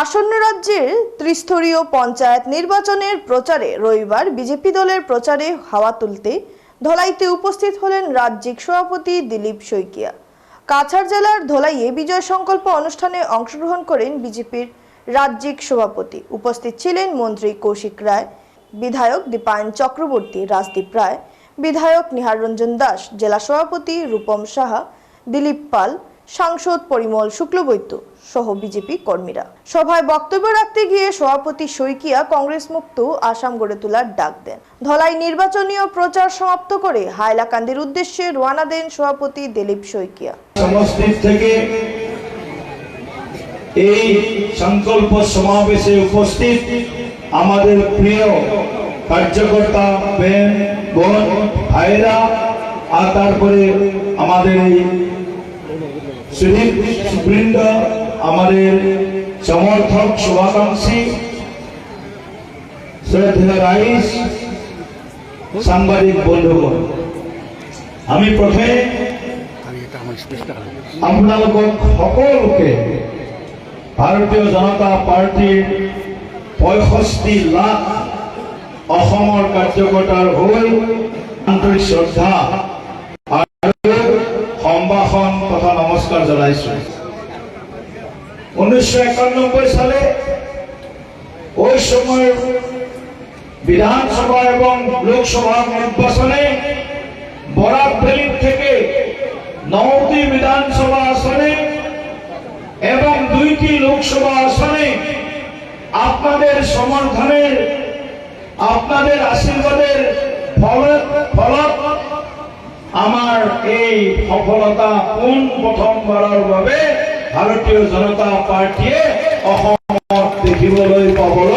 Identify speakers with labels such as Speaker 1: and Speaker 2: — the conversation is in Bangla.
Speaker 1: আসন্ন রাজ্যের ত্রিস্তরীয় পঞ্চায়েত নির্বাচনের প্রচারে রবিবার বিজেপি দলের প্রচারে হাওয়া তুলতে ধলাইতে উপস্থিত হলেন রাজ্যিক সভাপতি দিলীপ শইকিয়া। কাছাড় জেলার ধলাইয়ে বিজয় সংকল্প অনুষ্ঠানে অংশগ্রহণ করেন বিজেপির রাজ্যিক সভাপতি। উপস্থিত ছিলেন মন্ত্রী কৌশিক রায়, বিধায়ক দীপায়ন চক্রবর্তী, রাজদীপ রায়, বিধায়ক নিহার রঞ্জন দাস, জেলা সভাপতি রূপম সাহা, দিলীপ পাল সাংসদ পরিমল শুক্লবৈদ্য সহ বিজেপি কর্মীরা। সভায় বক্তব্য রাখতে গিয়ে সভাপতি শইকিয়া কংগ্রেস মুক্ত আসাম গড়ে তোলার ডাক দেন। ধলাই নির্বাচনীয় প্রচার সমাপ্ত করে হাইলাকান্দির উদ্দেশ্যে রওনা দেন সভাপতি দিলীপ
Speaker 2: সমষ্টির থেকে এই সংকল্প সমাবেশে উপস্থিত আমাদের প্রিয় কার্যকর্তা বেন বোন ভাইরা, আর তারপরে আমাদের এই বৃন্দ আমাদের সমর্থক শুভাকাঙ্ক্ষী শ্রদ্ধা রাইস, সাংবাদিক বন্ধুগণ, আমি প্রথমে আপোনালোকক সকলোকে ভাৰতীয় জনতা পাৰ্টীৰ পঁয়ষষ্ঠি লাখ অসমৰ কাৰ্যকৰ্তাৰ হৈ আন্তৰিক শ্ৰদ্ধা আৰু সম্ভাষণ তথা নমস্কাৰ জনাইছো। উনিশশো একানব্বই সালে ওই সময়ের বিধানসভা এবং লোকসভা নির্বাচনে বরাক ভ্যালির থেকে নটি বিধানসভা আসনে এবং দুইটি লোকসভা আসনে আপনাদের সমর্থনের আপনাদের আশীর্বাদের ফলত ফলত এই সফলতা পোন প্ৰথমবাৰৰ বাবে ভাৰতীয় জনতা পাৰ্টীয়ে অসমত দেখিবলৈ পাবলৈ